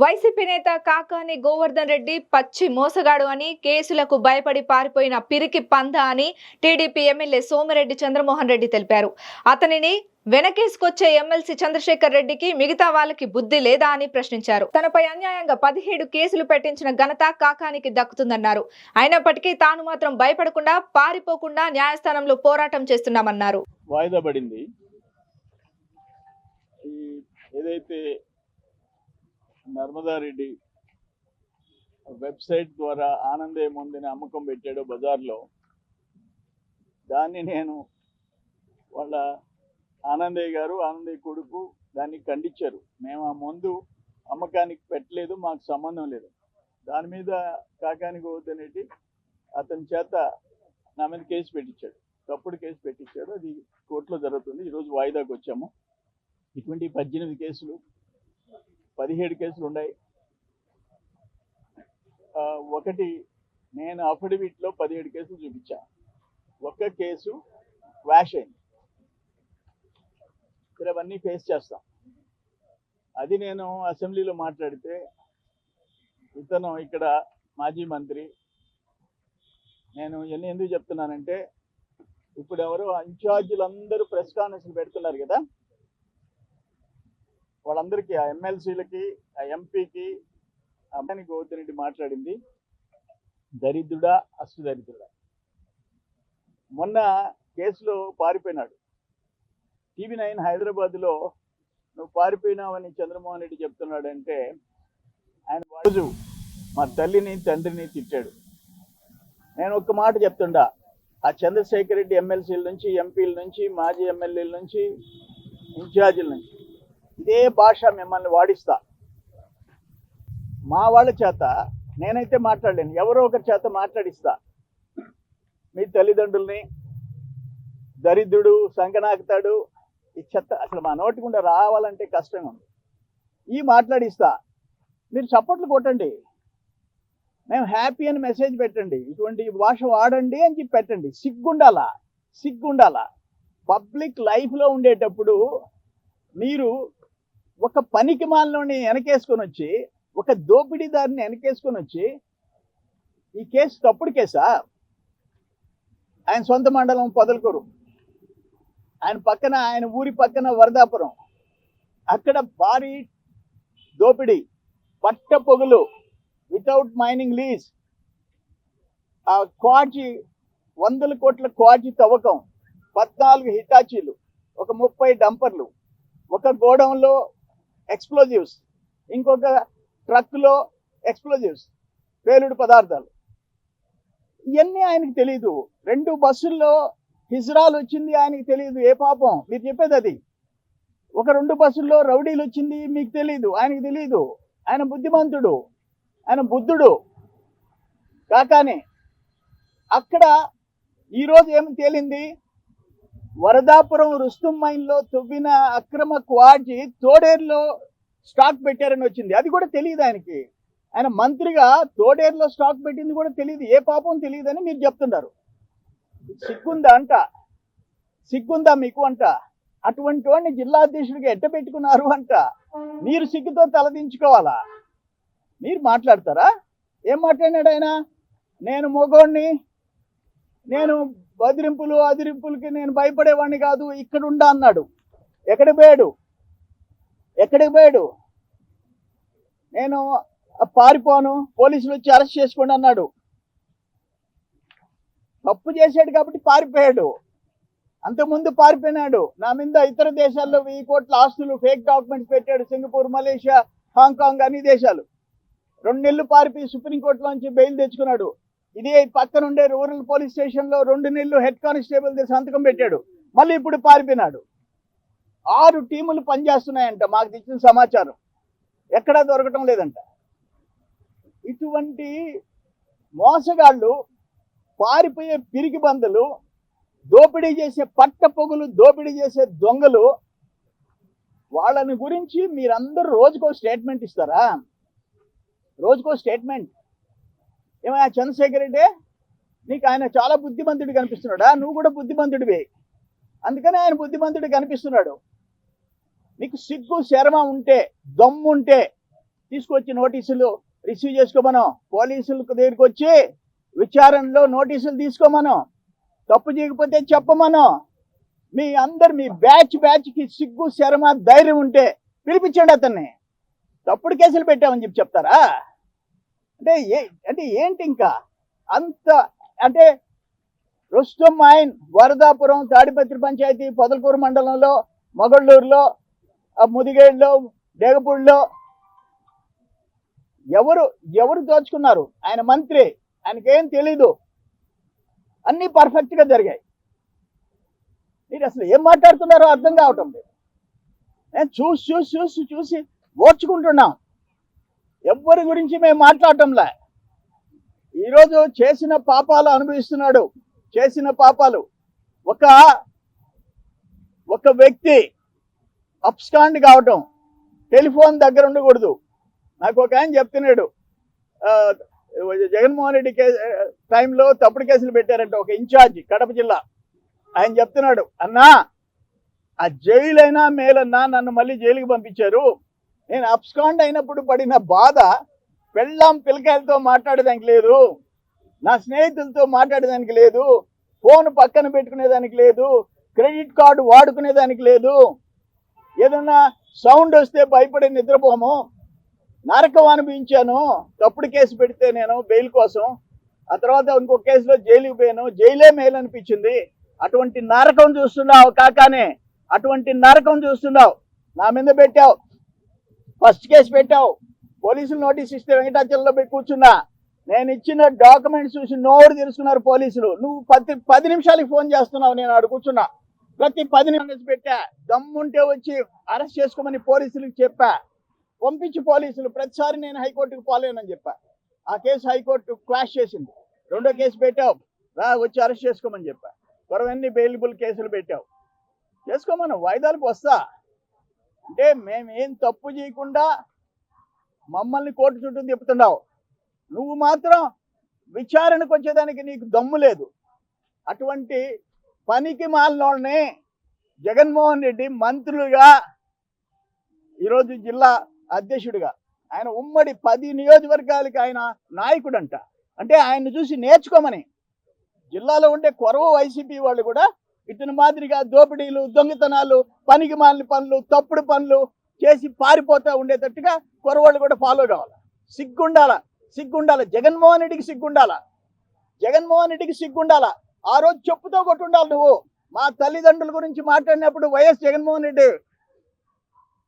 YCP నేత కాకాని గోవర్ధన్ రెడ్డి పచ్చి మోసగాడు అని కేసులకు భయపడి పారిపోయిన పిరికి పంద అని టీడీపీ ఎమ్మెల్యే సోమిరెడ్డి చంద్రమోహన్ రెడ్డి తెలిపారు. అతనిని వెనకేసుకొచ్చే ఎమ్మెల్సీ చంద్రశేఖర్ రెడ్డికి మిగతా వాళ్ళకి బుద్ధి లేదా అని ప్రశ్నించారు. తనపై అన్యాయంగా పదిహేడు కేసులు పెట్టించిన ఘనత కాకానికి దక్కుతుందన్నారు. అయినప్పటికీ తాను మాత్రం భయపడకుండా పారిపోకుండా న్యాయస్థానంలో పోరాటం చేస్తున్నామన్నారు. వాయిదా పడింది. ఏదైతే నర్మదారెడ్డి వెబ్సైట్ ద్వారా ఆనందే ముందుని అమ్మకం పెట్టాడు బజార్లో. దాన్ని నేను వాళ్ళ ఆనందయ్య గారు ఆనందయ్య కొడుకు దాన్ని ఖండించారు. మేము ఆ మందు అమ్మకానికి పెట్టలేదు మాకు సంబంధం లేదు. దాని మీద కాకానికి వద్దనేటి అతని చేత నా మీద కేసు పెట్టించాడు. తప్పుడు కేసు పెట్టించాడు. అది కోర్టులో జరుగుతుంది. ఈరోజు వాయిదాకి వచ్చాము ఇటువంటి పద్దెనిమిది కేసులు పదిహేడు కేసులు ఉన్నాయి. ఒకటి నేను అఫిడవిట్లో పదిహేడు కేసులు చూపించా. ఒక్క కేసు క్వాష్ అయింది. ఇక్కడ అవన్నీ ఫేస్ చేస్తాం. అది నేను అసెంబ్లీలో మాట్లాడితే ఇతను ఇక్కడ మాజీ మంత్రి. నేను ఎన్ని ఎందుకు చెప్తున్నానంటే ఇప్పుడు ఎవరు ఇన్ఛార్జీలు అందరూ ప్రెస్ కాన్ఫరెన్స్ పెడుతున్నారు కదా. వాళ్ళందరికీ ఆ ఎమ్మెల్సీలకి ఆ ఎంపీకి అమ్మాయిని గోవర్ధనరెడ్డి మాట్లాడింది. దరిద్రుడా అష్ట దరిద్రుడా మొన్న కేసులో పారిపోయినాడు. టీవీ నైన్ హైదరాబాద్లో నువ్వు పారిపోయినావని చంద్రమోహన్ రెడ్డి చెప్తున్నాడంటే ఆయన రోజు మా తల్లిని తండ్రిని తిట్టాడు. నేను ఒక్క మాట చెప్తుండా ఆ చంద్రశేఖర్ రెడ్డి ఎమ్మెల్సీల నుంచి ఎంపీల నుంచి మాజీ ఎమ్మెల్యేల నుంచి ఇన్ఛార్జీల నుంచి ఇదే భాష మిమ్మల్ని వాడిస్తా. మా వాళ్ళ చేత నేనైతే మాట్లాడలేను ఎవరో ఒకరి చేత మాట్లాడిస్తా. మీ తల్లిదండ్రుల్ని దరిద్రుడు సంకనాకుతాడు ఈ చెత్త అసలు మా నోటి గుండా రావాలంటే కష్టంగా ఉంది ఈ మాట్లాడిస్తా. మీరు చప్పట్లు కొట్టండి. మేము హ్యాపీ అని మెసేజ్ పెట్టండి. ఇటువంటి భాష వాడండి అని చెప్పి పెట్టండి. సిగ్గుండాలా? సిగ్గుండాలా? పబ్లిక్ లైఫ్లో ఉండేటప్పుడు మీరు ఒక పనికి మాలని వెనకేసుకొని వచ్చి ఒక దోపిడీదారిని వెనకేసుకొని వచ్చి ఈ కేసు తప్పుడు కేసా? ఆయన సొంత మండలం పొదలకూరు. ఆయన పక్కన ఆయన ఊరి పక్కన వరదాపురం. అక్కడ భారీ దోపిడీ పట్ట పొగులు వితౌట్ మైనింగ్ లీజ్ ఆ క్వాచి వందల కోట్ల క్వాచి తవ్వకం పద్నాలుగు హిటాచీలు ఒక ముప్పై డంపర్లు. ఒక గోడౌన్లో ఎక్స్ప్లోజివ్స్. ఇంకొక ట్రక్లో ఎక్స్ప్లోజివ్స్ పేలుడు పదార్థాలు. ఇవన్నీ ఆయనకు తెలియదు రెండు బస్సుల్లో హిజ్రాలు వచ్చింది ఆయనకి తెలియదు ఏ పాపం? మీరు చెప్పేది అది. ఒక రెండు బస్సుల్లో రౌడీలు వచ్చింది మీకు తెలియదు ఆయనకి తెలియదు ఆయన బుద్ధిమంతుడు. ఆయన బుద్ధుడు. కాకానే అక్కడ ఈరోజు ఏమి తేలింది? వరదాపురం రుస్తుం మైన్లో తవ్విన అక్రమ క్వాడ్జి తోడేరులో స్టాక్ పెట్టారని వచ్చింది. అది కూడా తెలియదు ఆయనకి. ఆయన మంత్రిగా తోడేరులో స్టాక్ పెట్టింది కూడా తెలియదు. ఏ పాపం తెలియదని మీరు చెప్తున్నారు. సిగ్గుందా అంట? సిగ్గుందా మీకు అంట? అటువంటి వాడిని జిల్లా అధ్యక్షుడిగా ఎట్ట పెట్టుకున్నారు అంట? మీరు సిగ్గుతో తలదించుకోవాలా మీరు మాట్లాడతారా? ఏం మాట్లాడినాడు ఆయన? నేను మగోడిని? నేను బదిరింపులు అదిరింపులకి నేను భయపడేవాడిని కాదు ఇక్కడ ఉండా అన్నాడు. ఎక్కడికి పోయాడు? ఎక్కడికి పోయాడు? నేను పారిపోను పోలీసులు వచ్చి అరెస్ట్ చేసుకోండి అన్నాడు. తప్పు చేశాడు కాబట్టి పారిపోయాడు. అంతకుముందు పారిపోయినాడు. నా మీద ఇతర దేశాల్లో వెయ్యి కోట్ల ఆస్తులు ఫేక్ డాక్యుమెంట్స్ పెట్టాడు సింగపూర్ మలేషియా హాంకాంగ్ అన్ని దేశాలు. రెండు నెలలు పారిపోయి సుప్రీంకోర్టులోంచి బెయిల్ తెచ్చుకున్నాడు. ఇది పక్కన ఉండే రూరల్ పోలీస్ స్టేషన్లో రెండు నెలలు హెడ్ కానిస్టేబుల్ సంతకం పెట్టాడు. మళ్ళీ ఇప్పుడు పారిపోయినాడు. ఆరు టీములు పనిచేస్తున్నాయంట మాకు తెచ్చిన సమాచారం. ఎక్కడా దొరకటం లేదంట. ఇటువంటి మోసగాళ్ళు పారిపోయే పిరికి బందులు దోపిడీ చేసే పట్ట పొగులు దోపిడీ చేసే దొంగలు వాళ్ళని గురించి మీరందరూ రోజుకో స్టేట్మెంట్ ఇస్తారా? రోజుకో స్టేట్మెంట్. ఏమయ్యా చంద్రశేఖర్ రెడ్డి నీకు ఆయన చాలా బుద్ధిమంతుడు కనిపిస్తున్నాడా? నువ్వు కూడా బుద్ధిమంతుడివే. అందుకని ఆయన బుద్ధిమంతుడు కనిపిస్తున్నాడు. నీకు సిగ్గు శరమ ఉంటే దమ్ము ఉంటే తీసుకొచ్చి నోటీసులు రిసీవ్ చేసుకోమను. పోలీసులకు దగ్గరికి వచ్చి విచారణలో నోటీసులు తీసుకోమను. తప్పు చేయకపోతే చెప్పమను. మీ అందరు మీ బ్యాచ్ బ్యాచ్కి సిగ్గు శర్మ ధైర్యం ఉంటే పిలిపించండి అతన్ని. తప్పుడు కేసులు పెట్టామని చెప్పి చెప్తారా? అంటే ఏ అంటే ఏంటి ఇంకా? అంత అంటే రుస్తం మైన్ వరదాపురం తాడిపత్రి పంచాయతీ పొదలకూరు మండలంలో మొగళ్ళూరులో ముదిగేడులో డేగపూడిలో ఎవరు ఎవరు దోచుకున్నారు? ఆయన మంత్రి ఆయనకేం తెలీదు. అన్నీ పర్ఫెక్ట్గా జరిగాయి. మీరు అసలు ఏం మాట్లాడుతున్నారో అర్థం కావటం లేదు. నేను చూసి చూసి చూసి చూసి ఓర్చుకుంటున్నాం. ఎవ్వరి గురించి మేము మాట్లాడటంలే. ఈరోజు చేసిన పాపాలు అనుభవిస్తున్నాడు. చేసిన పాపాలు. ఒక ఒక వ్యక్తి అప్స్కాండ్ కావటం టెలిఫోన్ దగ్గర ఉండకూడదు. నాకు ఒక ఆయన చెప్తున్నాడు. జగన్మోహన్ రెడ్డి కే టైంలో తప్పుడు కేసులు పెట్టారంట ఒక ఇన్ఛార్జ్ కడప జిల్లా. ఆయన చెప్తున్నాడు అన్నా ఆ జైలైనా మేలన్నా నన్ను మళ్ళీ జైలుకి పంపించారు. నేను అప్స్కాండ్ అయినప్పుడు పడిన బాధ పెళ్ళాం పిల్లకాయలతో మాట్లాడేదానికి లేదు నా స్నేహితులతో మాట్లాడేదానికి లేదు ఫోన్ పక్కన పెట్టుకునేదానికి లేదు క్రెడిట్ కార్డు వాడుకునేదానికి లేదు. ఏదన్నా సౌండ్ వస్తే భయపడి నిద్రపోము. నరకం అనిపించాను. తప్పుడు కేసు పెడితే నేను బెయిల్ కోసం. ఆ తర్వాత ఇంకో కేసులో జైలుకి పోయాను. జైలే మేలు అనిపించింది. అటువంటి నరకం చూస్తున్నావు కాకానే. అటువంటి నరకం చూస్తున్నావు. నా మీద పెట్టావు. ఫస్ట్ కేసు పెట్టావు. పోలీసులు నోటీస్ ఇస్తే వెంకటాచలంలో పోయి కూర్చున్నా. నేను ఇచ్చిన డాక్యుమెంట్స్ చూసి నోరు తెలుసుకున్నారు పోలీసులు. నువ్వు పది పది నిమిషాలకి ఫోన్ చేస్తున్నావు నేను ఆడు కూర్చున్నా. ప్రతి పది నిమిషాలు పెట్టా. దమ్ముంటే వచ్చి అరెస్ట్ చేసుకోమని పోలీసులకు చెప్పా. పంపించి పోలీసులు ప్రతిసారి నేను హైకోర్టుకు పోలేనని చెప్పా. ఆ కేసు హైకోర్టు క్లాష్ చేసింది. రెండో కేసు పెట్టావు. రా వచ్చి అరెస్ట్ చేసుకోమని చెప్పా. త్వరవన్నీ బెయిలబుల్ కేసులు పెట్టావు. చేసుకోమను వాయిదాలకు వస్తా. అంటే మేమేం తప్పు చేయకుండా మమ్మల్ని కోర్టు చుట్టూ తిప్పుతున్నావు. నువ్వు మాత్రం విచారణకు వచ్చేదానికి నీకు దమ్ము లేదు. అటువంటి పనికి మాలినోళ్ళని జగన్మోహన్ రెడ్డి మంత్రులుగా ఈరోజు జిల్లా అధ్యక్షుడిగా ఆయన ఉమ్మడి పది నియోజకవర్గాలకి ఆయన నాయకుడంట. అంటే ఆయన్ని చూసి నేర్చుకోమని. జిల్లాలో ఉండే కొరవ వైసీపీ వాళ్ళు కూడా ఇతని మాదిరిగా దోపిడీలు దొంగతనాలు పనికి మాలిన పనులు తప్పుడు పనులు చేసి పారిపోతా ఉండేటట్టుగా కొరవాళ్ళు కూడా ఫాలో కావాలి. సిగ్గుండాల? సిగ్గుండాల? జగన్మోహన్ రెడ్డికి సిగ్గుండాల? జగన్మోహన్ రెడ్డికి సిగ్గుండాల? ఆ రోజు చెప్పుతో కొట్టుండాలి నువ్వు. మా తల్లిదండ్రుల గురించి మాట్లాడినప్పుడు వైఎస్ జగన్మోహన్ రెడ్డి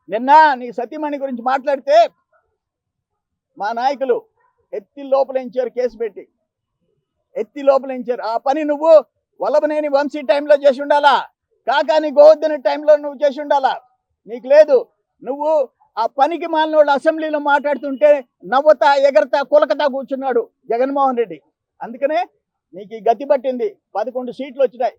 నిన్న నీ సతీమణి గురించి మాట్లాడితే మా నాయకులు ఎత్తి లోపలించారు కేసు పెట్టి. ఎత్తి లోపలించారు ఆ పని నువ్వు వల్లభనేని వంశీ టైంలో చేసి ఉండాలా కాకాని గోవర్ధన టైంలో నువ్వు చేసి ఉండాలా నీకు లేదు. నువ్వు ఆ పనికి మాలినోళ్ళు అసెంబ్లీలో మాట్లాడుతుంటే నవ్వుతా ఎగరతా కులకతా కూర్చున్నాడు జగన్మోహన్ రెడ్డి. అందుకనే నీకు ఈ గతి పట్టింది. పదకొండు సీట్లు వచ్చినాయి.